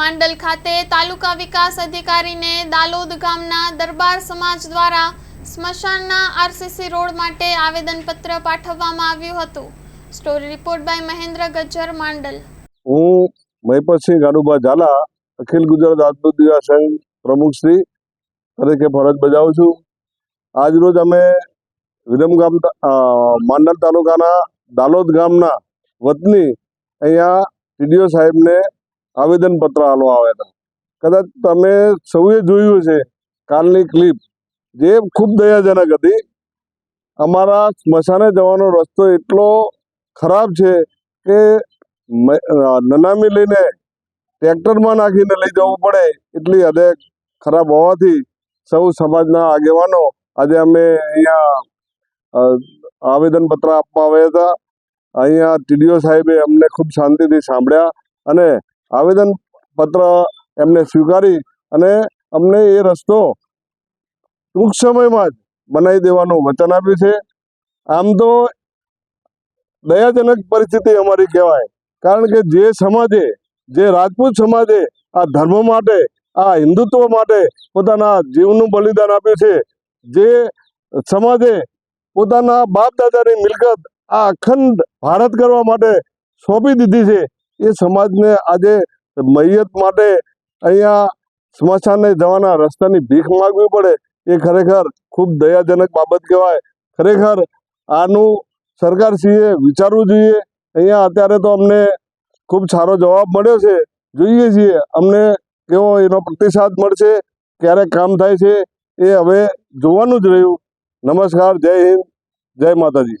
માંડલ ખાતે તાલુકા વિકાસ અધિકારીને દાલોદ ગામના દરબાર સમાજ દ્વારા સ્મશાનના આરસીસી રોડ માટે આવેદનપત્ર પાઠવવામાં આવ્યું હતું. Story report by Mahendra Gajjar, Mandal. હું મહિપતસિંહ ગાડુબા ઝાલા, અખિલ ગુજરાત રાજદૂત દિવા સંઘ પ્રમુખ શ્રી તરીકે ફરજ બજાવું છું. આજરોજ અમે વિરમ ગામ માંડલ તાલુકાના દાલોદ ગામના વતની અહીંયા ટીડીઓ સાહેબને આવેદનપત્ર આલવા આવ્યા હતા કદાચ તમે સૌએ જોયું છે કાલની ક્લિપ જે ખૂબ દયાજનક હતી. અમારા સ્મશાને જવાનો રસ્તો એટલો ખરાબ છે કે નનામી લઈને ટ્રેક્ટરમાં નાખીને લઈ જવું પડે એટલી હદે ખરાબ હોવાથી સૌ સમાજના આગેવાનો આજે અમે અહીંયા આવેદનપત્ર આપવા આવ્યા હતા. અહીંયા ટીડીઓ સાહેબે અમને ખૂબ શાંતિથી સાંભળ્યા અને આવેદન પત્ર એમને સ્વીકારી અને અમને એ રસ્તો ટૂંક સમયમાં જ બનાવી દેવાનું વચન આપ્યું છે. આમ તો દયાજનક પરિસ્થિતિ અમારી કહેવાય. કારણ કે જે સમાજે, જે રાજપૂત સમાજે આ ધર્મ માટે, આ હિન્દુત્વ માટે પોતાના જીવનું બલિદાન આપ્યું છે. જે સમાજે પોતાના બાપ દાદાની મિલકત આ અખંડ ભારત કરવા માટે સોંપી દીધી છે. એ સમાજને આજે મૈયત માટે અહીંયા સ્મશાને જવાના રસ્તાની ભીખ માગવી પડે, એ ખરેખર ખૂબ દયાજનક બાબત કહેવાય. ખરેખર આનું સરકારશ્રીએ વિચારવું જોઈએ. અહીંયા અત્યારે તો અમને ખૂબ સારો જવાબ મળ્યો છે. જોઈએ છીએ, અમને કેવો એનો પ્રતિસાદ મળશે, ક્યારે કામ થાય છે, એ હવે જોવાનું જ રહ્યું. નમસ્કાર, જય હિન્દ, જય માતાજી.